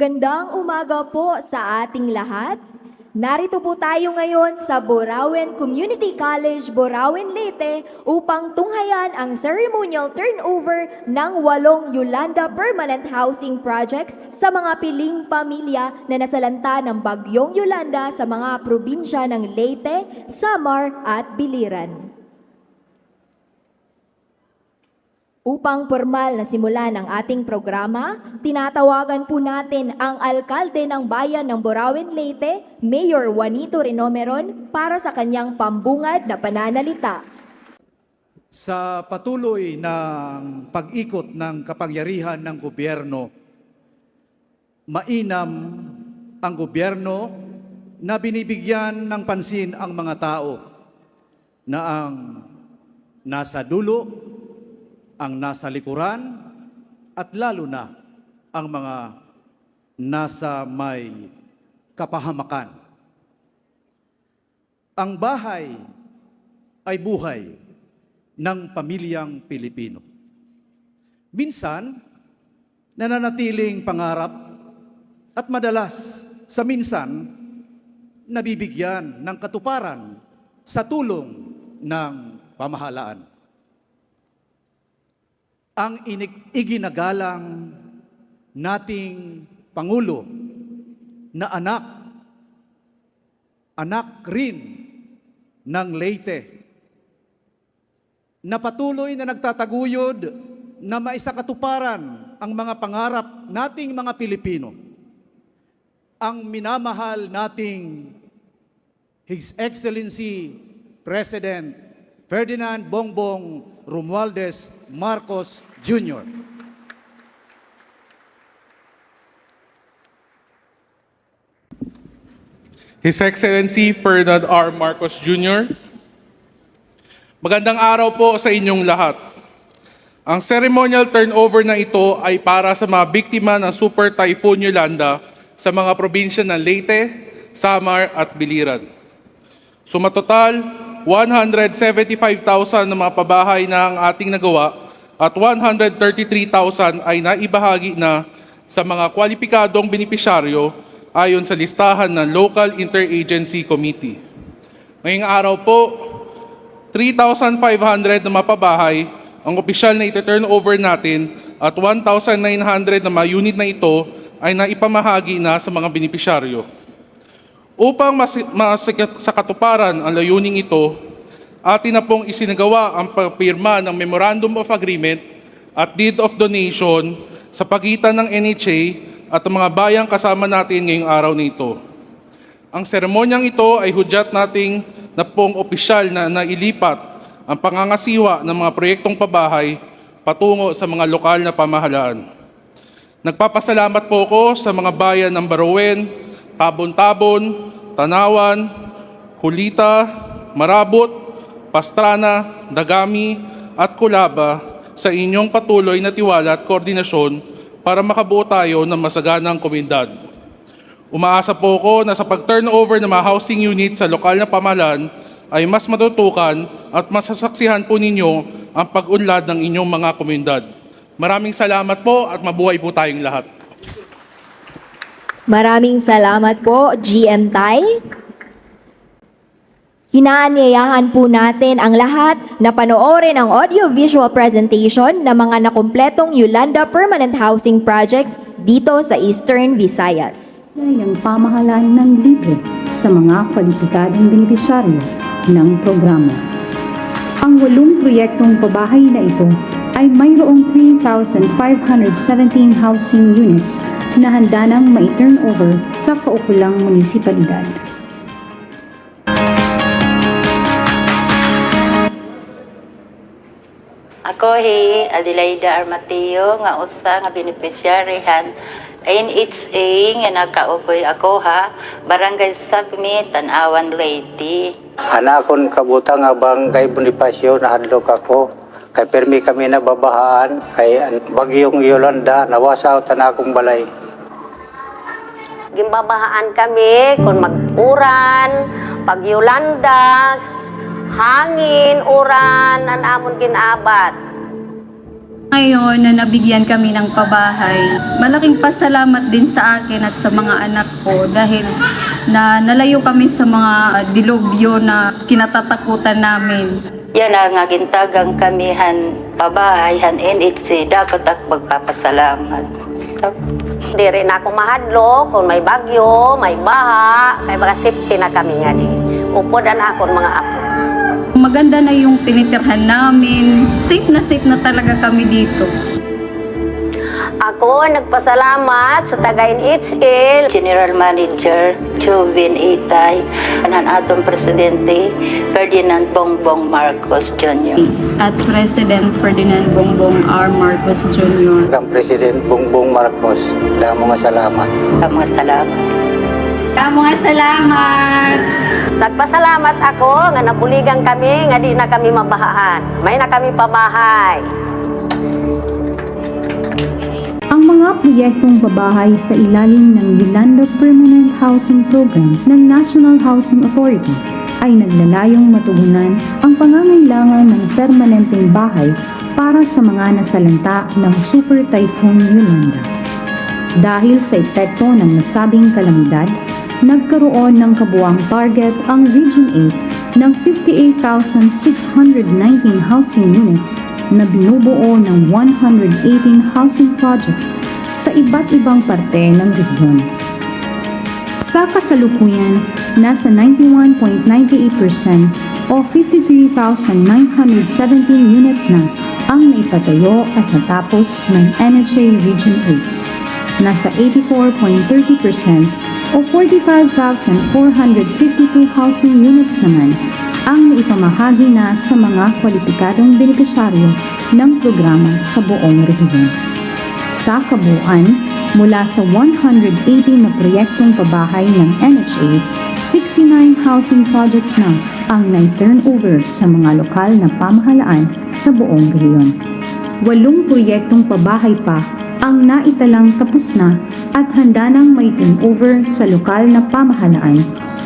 Magandang umaga po sa ating lahat. Narito po tayo ngayon sa Borawen Community College, Borawen, Leyte upang tunghayan ang ceremonial turnover ng walong Yolanda Permanent Housing Projects sa mga piling pamilya na nasalanta ng bagyong Yolanda sa mga probinsya ng Leyte, Samar at Biliran. Upang formal na simulan ang ating programa, tinatawagan po natin ang alkalde ng bayan ng Borawen, Leyte, Mayor Juanito Renomeron para sa kanyang pambungad na pananalita. sa patuloy ng pag-ikot ng kapangyarihan ng gobyerno, mainam ang gobyerno na binibigyan ng pansin ang mga tao na ang nasa dulo, ang nasa likuran, at lalo na ang mga nasa may kapahamakan. Ang bahay ay buhay ng pamilyang Pilipino. Minsan, nananatiling pangarap at madalas sa minsan, nabibigyan ng katuparan sa tulong ng pamahalaan. Ang iginagalang nating Pangulo na anak, anak rin ng Leyte, na patuloy na nagtataguyod na maisakatuparan ang mga pangarap nating mga Pilipino. Ang minamahal nating His Excellency President Ferdinand Bongbong Romualdez Marcos Jr. His Excellency Ferdinand R. Marcos Jr. Magandang araw po sa inyong lahat. Ang ceremonial turnover na ito ay para sa mga biktima ng Super Typhoon Yolanda sa mga probinsya ng Leyte, Samar at Biliran. Sumatotal, 175,000 na mga pabahay na ang ating nagawa at 133,000 ay naibahagi na sa mga kwalipikadong benepisyaryo ayon sa listahan ng Local Interagency Committee. Ngayong araw po, 3,500 na mapabahay ang opisyal na iti-turn over natin at 1,900 na mga unit na ito ay naipamahagi na sa mga benepisyaryo. Upang mas, mas- sa katuparan ang layuning ito, atin na pong isinagawa ang pagpirma ng Memorandum of Agreement at Deed of Donation sa pagitan ng NHA at mga bayang kasama natin ngayong araw na ito. Ang seremonyang ito ay hudyat nating na pong opisyal na nailipat ang pangangasiwa ng mga proyektong pabahay patungo sa mga lokal na pamahalaan. Nagpapasalamat po ako sa mga bayan ng Barowen, Tabon-Tabon, Tanawan, Hulita, Marabot, Pastrana, Dagami at Kulaba sa inyong patuloy na tiwala at koordinasyon para makabuo tayo ng masaganang komunidad. Umaasa po ako na sa pag-turnover ng mga housing unit sa lokal na pamahalaan ay mas matutukan at masasaksihan po ninyo ang pag-unlad ng inyong mga komunidad. Maraming salamat po at mabuhay po tayong lahat. Maraming salamat po, GM Tai. Hinaanyayahan po natin ang lahat na panoorin ang audio-visual presentation ng mga nakumpletong Yolanda Permanent Housing Projects dito sa Eastern Visayas. ng pamahalaan ng libre sa mga kwalipikadong benepisyaryo ng programa. Ang walong proyektong pabahay na ito ay mayroong 3,517 housing units na handa nang mai-turn over sa kaukulang munisipalidad. Ako hi Adelaida Armateo nga usa nga beneficiaryhan NHA nga nagkaukoy ako ha Barangay Sagmi Tanawan Leyte. Anakon kabutang abang kay Bonifacio na hadlok ako. Kay permi kami nababahaan kay an- bagyong Yolanda nawasaw tanakong balay. Gimbabahaan kami kung mag-uran, pagyulanda, hangin, uran, ang amon ginabat. Ngayon na nabigyan kami ng pabahay, malaking pasalamat din sa akin at sa mga anak ko dahil na nalayo kami sa mga dilubyo na kinatatakutan namin. Yan ang nga gintagang kamihan pabahay han NHC dapat ak magpapasalamat. Di rin ako mahadlo kung may bagyo, may baha, kay mga safety na kami nga di. Upod ang akon mga apo. Maganda na yung tinitirhan namin. Safe na safe na talaga kami dito. Ako nagpasalamat sa taga NHL, General Manager Jovin Itay, ang atong presidente Ferdinand Bongbong Marcos Jr. At President Ferdinand Bongbong R. Marcos Jr. Ang President Bongbong Marcos, damo nga salamat. Mga salamat. Mga salamat! Nagpasalamat ako nga nabuligan kami nga di na kami mabahaan. May na kami pabahay. Ang mga proyektong babahay sa ilalim ng Yolanda Permanent Housing Program ng National Housing Authority ay naglalayong matugunan ang pangangailangan ng permanenteng bahay para sa mga nasalanta ng Super Typhoon Yolanda. Dahil sa epekto ng nasabing kalamidad, nagkaroon ng kabuang target ang Region 8 ng 58,619 housing units na binubuo ng 118 housing projects sa iba't ibang parte ng rehiyon. Sa kasalukuyan, nasa 91.98% o 53,917 units na ang naipatayo at natapos ng NHA Region 8. Nasa 84.30% o 45,452 housing units naman ang naipamahagi na sa mga kwalipikadong benepisyaryo ng programa sa buong rehiyon. Sa kabuuan, mula sa 180 na proyektong pabahay ng NHA, 69 housing projects na ang nai-turnover sa mga lokal na pamahalaan sa buong rehiyon. Walong proyektong pabahay pa ang naitalang tapos na at handa nang may turnover sa lokal na pamahalaan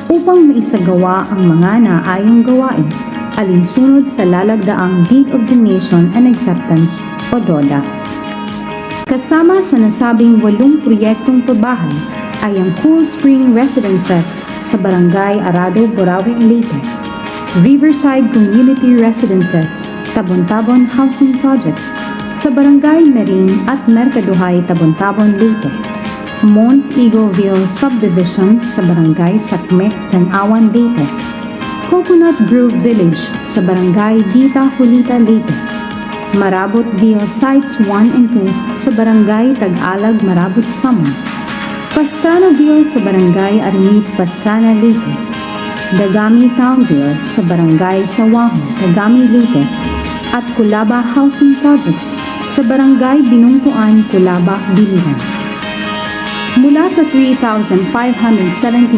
upang maisagawa ang mga naayong gawain. Alinsunod sa lalagdaang Deed of Donation and Acceptance o DODA. Kasama sa nasabing walong proyektong pabahay ay ang Cool Spring Residences sa Barangay Arado, Borawi, Leyte, Riverside Community Residences, Tabon-Tabon Housing Projects sa Barangay Marin at Mercaduhay, Tabon-Tabon, Leyte, Mount Eagleville Subdivision sa Barangay Sakme, Tanawan, Leyte, Coconut Grove Village sa Barangay Dita, Hulita, Leyte, Marabotville Sites 1 and 2 sa Barangay Tag-Alag, Marabot, Samar, Pastranaville sa Barangay Armit, Pastrana, Leyte, Dagami Townville sa Barangay Sawaho, Dagami, Leyte, at Kulaba Housing Projects sa Barangay Binungkuan, Kulaba, Biliran. Mula sa 3,517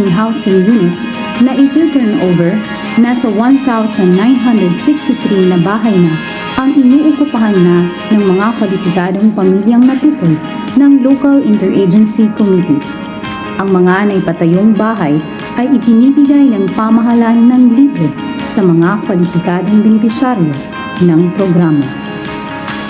housing units na iti-turn over, nasa 1,963 na bahay na ang inuukupahan na ng mga kwalipikadong pamilyang natutoy ng Local Interagency Committee. Ang mga naipatayong bahay ay ibinibigay ng pamahalaan ng libre sa mga kwalipikadong benepisyaryo ng programa.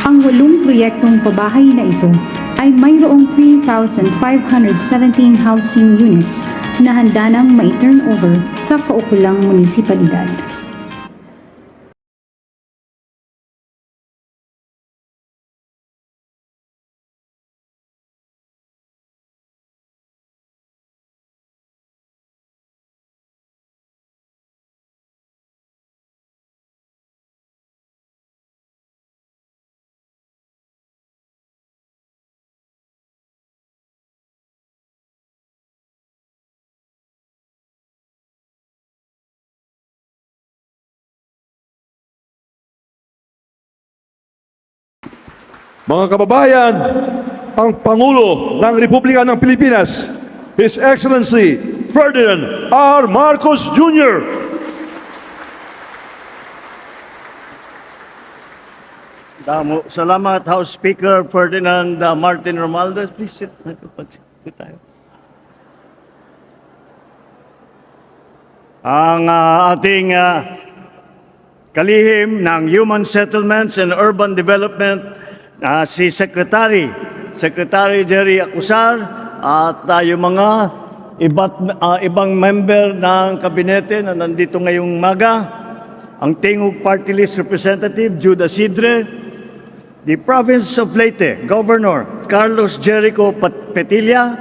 Ang walong proyektong pabahay na ito ay mayroong 3,517 housing units na handa nang mai-turn over sa kaukulang munisipalidad. Mga kababayan, ang Pangulo ng Republika ng Pilipinas, His Excellency Ferdinand R. Marcos Jr. Damo. Salamat, House Speaker Ferdinand uh, Martin Romualdez. Please sit. Tayo. Ang uh, ating uh, kalihim ng Human Settlements and Urban Development, uh, si Secretary, Secretary Jerry Acusar, at uh, yung mga iba't, uh, ibang member ng kabinete na nandito ngayong maga, ang Tingog Party List Representative Judah Sidre, the Province of Leyte Governor Carlos Jericho Petilla,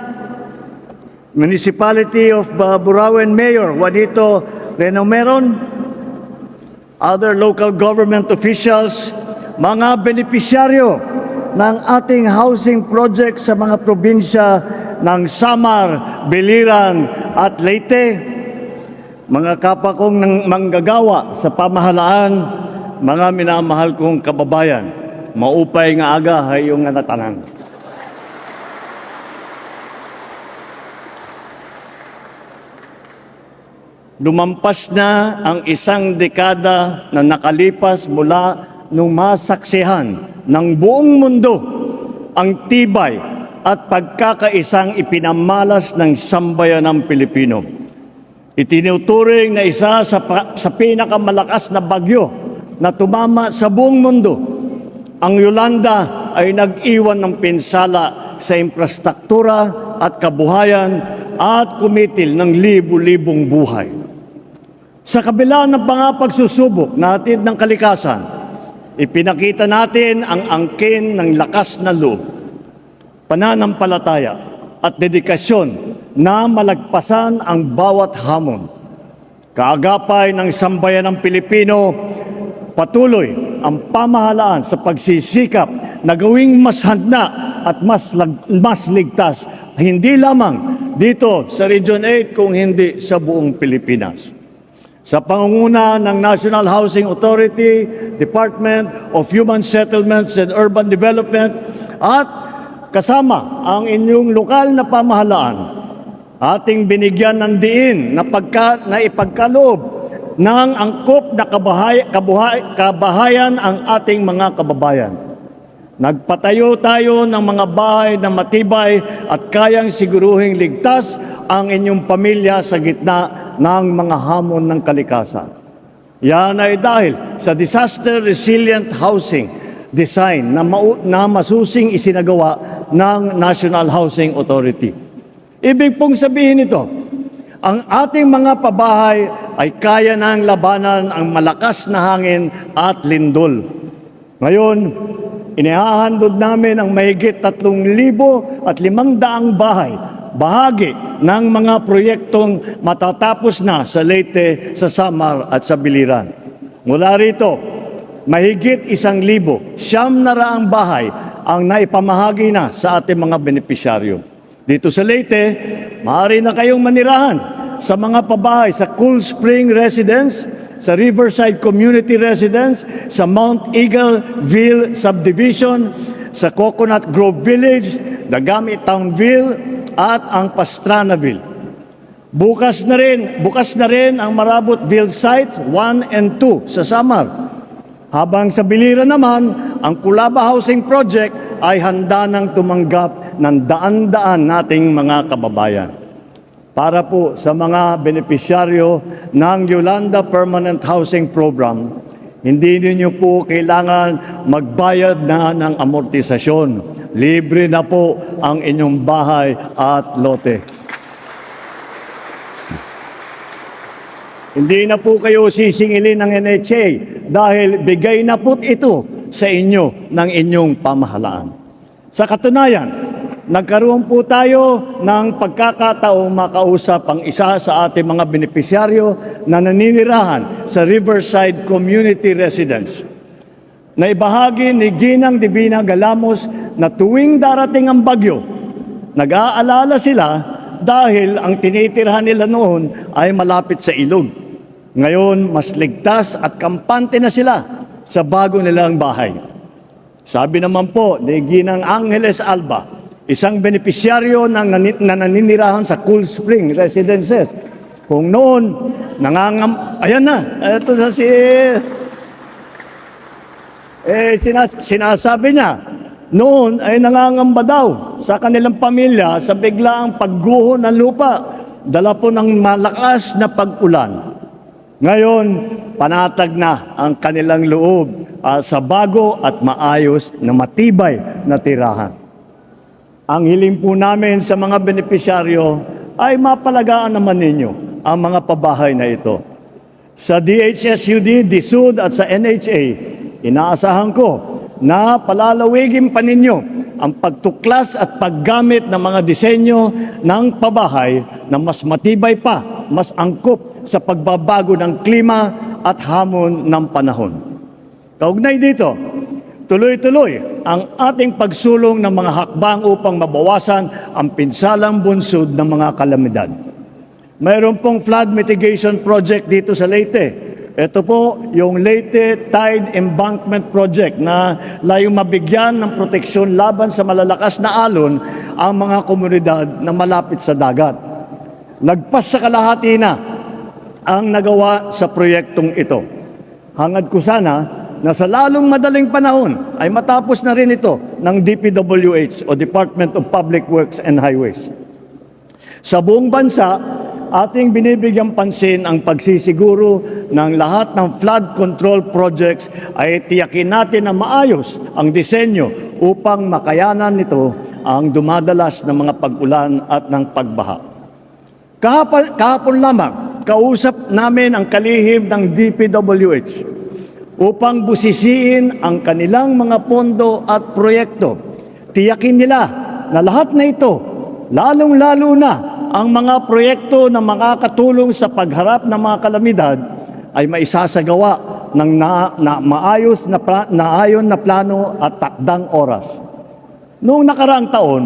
Municipality of Burauen Mayor Juanito Renomeron, other local government officials, mga benepisyaryo ng ating housing project sa mga probinsya ng Samar, Biliran at Leyte, mga kapwa kong manggagawa sa pamahalaan, mga minamahal kong kababayan, maupay nga aga hayong nga natanan. Lumampas na ang isang dekada na nakalipas mula nung masaksihan ng buong mundo ang tibay at pagkakaisang ipinamalas ng sambayan ng Pilipino. Itinuturing na isa sa, sa pinakamalakas na bagyo na tumama sa buong mundo. Ang Yolanda ay nag-iwan ng pinsala sa infrastruktura at kabuhayan at kumitil ng libu-libong buhay. Sa kabila ng mga pagsusubok natin ng kalikasan, ipinakita natin ang angkin ng lakas na loob, pananampalataya at dedikasyon na malagpasan ang bawat hamon. Kaagapay ng sambayan ng Pilipino, patuloy ang pamahalaan sa pagsisikap na gawing mas handa at mas, mas ligtas, hindi lamang dito sa Region 8 kung hindi sa buong Pilipinas sa pangunguna ng National Housing Authority, Department of Human Settlements and Urban Development at kasama ang inyong lokal na pamahalaan, ating binigyan ng diin na, pagka, na ipagkaloob ng angkop na kabahay, kabuhay, kabahayan ang ating mga kababayan. Nagpatayo tayo ng mga bahay na matibay at kayang siguruhing ligtas ang inyong pamilya sa gitna ng mga hamon ng kalikasan. Yan ay dahil sa disaster resilient housing design na, mau- na masusing isinagawa ng National Housing Authority. Ibig pong sabihin ito, ang ating mga pabahay ay kaya ng labanan ang malakas na hangin at lindol. Ngayon, inihahandod namin ang mahigit 3,000 at 500 bahay, bahagi ng mga proyektong matatapos na sa Leyte, sa Samar at sa Biliran. Mula rito, mahigit isang libo, siyam na raang bahay ang naipamahagi na sa ating mga benepisyaryo. Dito sa Leyte, maaari na kayong manirahan sa mga pabahay sa Cool Spring Residence, sa Riverside Community Residence, sa Mount Eagleville Subdivision, sa Coconut Grove Village, Dagami Townville, at ang Pastranaville. Bukas na rin, bukas na rin ang Marabotville sites 1 and 2 sa Samar. Habang sa biliran naman, ang Kulaba Housing Project ay handa nang tumanggap ng daan-daan nating mga kababayan. Para po sa mga benepisyaryo ng Yolanda Permanent Housing Program, hindi ninyo po kailangan magbayad na ng amortisasyon. Libre na po ang inyong bahay at lote. Hindi na po kayo sisingilin ng NHA dahil bigay na po ito sa inyo ng inyong pamahalaan. Sa katunayan, nagkaroon po tayo ng pagkakataong makausap ang isa sa ating mga benepisyaryo na naninirahan sa Riverside Community Residence. Naibahagi ni Ginang Divina Galamos na tuwing darating ang bagyo, nag-aalala sila dahil ang tinitirhan nila noon ay malapit sa ilog. Ngayon, mas ligtas at kampante na sila sa bago nilang bahay. Sabi naman po ni Ginang Angeles Alba, isang benepisyaryo ng na naninirahan sa Cool Spring Residences. Kung noon, nangangam... Ayan na, ito sa si... Eh, sinas- sinasabi niya, noon ay nangangamba daw sa kanilang pamilya sa biglaang pagguho ng lupa, dala po ng malakas na pag-ulan. Ngayon, panatag na ang kanilang loob ah, sa bago at maayos na matibay na tirahan. Ang hiling po namin sa mga benepisyaryo ay mapalagaan naman ninyo ang mga pabahay na ito. Sa DHSUD, DSUD at sa NHA, inaasahan ko na palalawigin pa ninyo ang pagtuklas at paggamit ng mga disenyo ng pabahay na mas matibay pa, mas angkop sa pagbabago ng klima at hamon ng panahon. Kaugnay dito, tuloy-tuloy ang ating pagsulong ng mga hakbang upang mabawasan ang pinsalang bunsod ng mga kalamidad. Mayroon pong flood mitigation project dito sa Leyte. Ito po yung Leyte Tide Embankment Project na layong mabigyan ng proteksyon laban sa malalakas na alon ang mga komunidad na malapit sa dagat. Lagpas sa kalahati na ang nagawa sa proyektong ito. Hangad ko sana na sa lalong madaling panahon ay matapos na rin ito ng DPWH o Department of Public Works and Highways. Sa buong bansa, ating binibigyan pansin ang pagsisiguro ng lahat ng flood control projects ay tiyakin natin na maayos ang disenyo upang makayanan nito ang dumadalas ng mga pag-ulan at ng pagbaha. Kahapon, kahapon lamang, kausap namin ang kalihim ng DPWH upang busisiin ang kanilang mga pondo at proyekto. Tiyakin nila na lahat na ito, lalong-lalo na ang mga proyekto na makakatulong sa pagharap ng mga kalamidad ay maisasagawa ng na, na maayos na, pla, na ayon na plano at takdang oras. Noong nakaraang taon,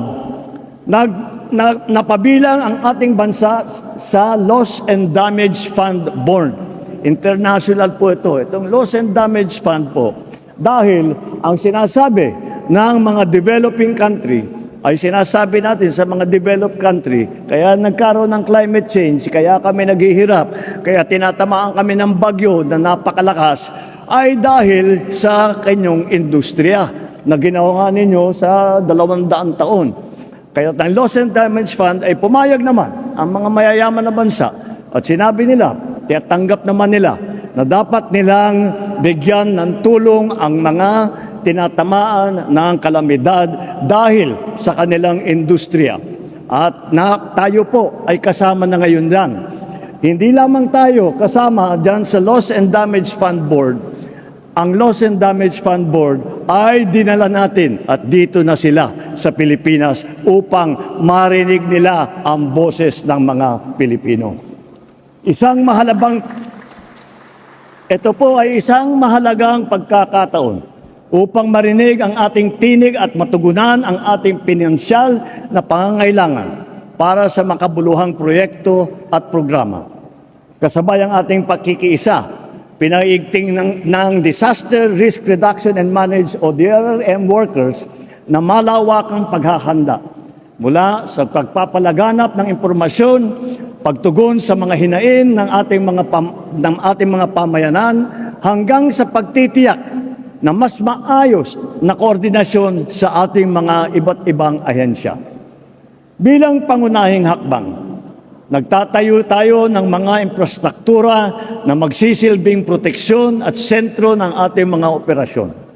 nag, na, napabilang ang ating bansa sa Loss and Damage Fund Board. International po ito. Itong Loss and Damage Fund po. Dahil ang sinasabi ng mga developing country ay sinasabi natin sa mga developed country, kaya nagkaroon ng climate change, kaya kami naghihirap, kaya tinatamaan kami ng bagyo na napakalakas, ay dahil sa kanyong industriya na ginawa ninyo sa dalawang daang taon. Kaya ang Loss and Damage Fund ay pumayag naman ang mga mayayaman na bansa at sinabi nila, tiyatanggap naman nila na dapat nilang bigyan ng tulong ang mga tinatamaan ng kalamidad dahil sa kanilang industriya. At na, tayo po ay kasama na ngayon yan. Hindi lamang tayo kasama dyan sa Loss and Damage Fund Board, ang Loss and Damage Fund Board ay dinala natin at dito na sila sa Pilipinas upang marinig nila ang boses ng mga Pilipino. Isang mahalabang ito po ay isang mahalagang pagkakataon upang marinig ang ating tinig at matugunan ang ating pinansyal na pangangailangan para sa makabuluhang proyekto at programa. Kasabay ang ating pagkikiisa, pinaigting ng, ng Disaster Risk Reduction and Manage o DRRM workers na malawakang paghahanda mula sa pagpapalaganap ng impormasyon, pagtugon sa mga hinain ng ating mga pam, ng ating mga pamayanan hanggang sa pagtitiyak na mas maayos na koordinasyon sa ating mga iba't ibang ahensya. Bilang pangunahing hakbang, nagtatayo tayo ng mga infrastruktura na magsisilbing proteksyon at sentro ng ating mga operasyon.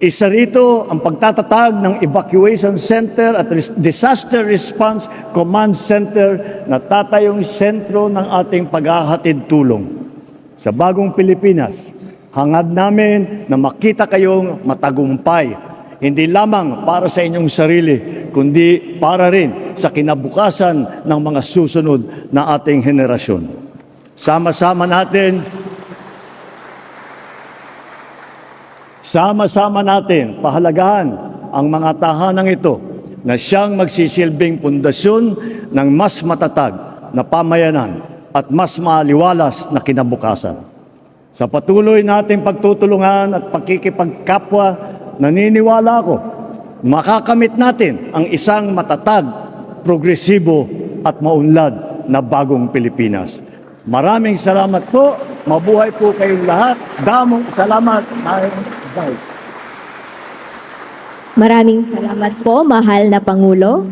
Isa rito ang pagtatatag ng Evacuation Center at Disaster Response Command Center na tatayong sentro ng ating paghahatid tulong. Sa bagong Pilipinas, hangad namin na makita kayong matagumpay, hindi lamang para sa inyong sarili, kundi para rin sa kinabukasan ng mga susunod na ating henerasyon. Sama-sama natin Sama-sama natin pahalagahan ang mga tahanang ito na siyang magsisilbing pundasyon ng mas matatag na pamayanan at mas maaliwalas na kinabukasan. Sa patuloy nating pagtutulungan at pagkikipagkapwa, naniniwala ako, makakamit natin ang isang matatag, progresibo at maunlad na bagong Pilipinas. Maraming salamat po. Mabuhay po kayong lahat. Damong salamat. Bye. Maraming salamat po, mahal na Pangulo.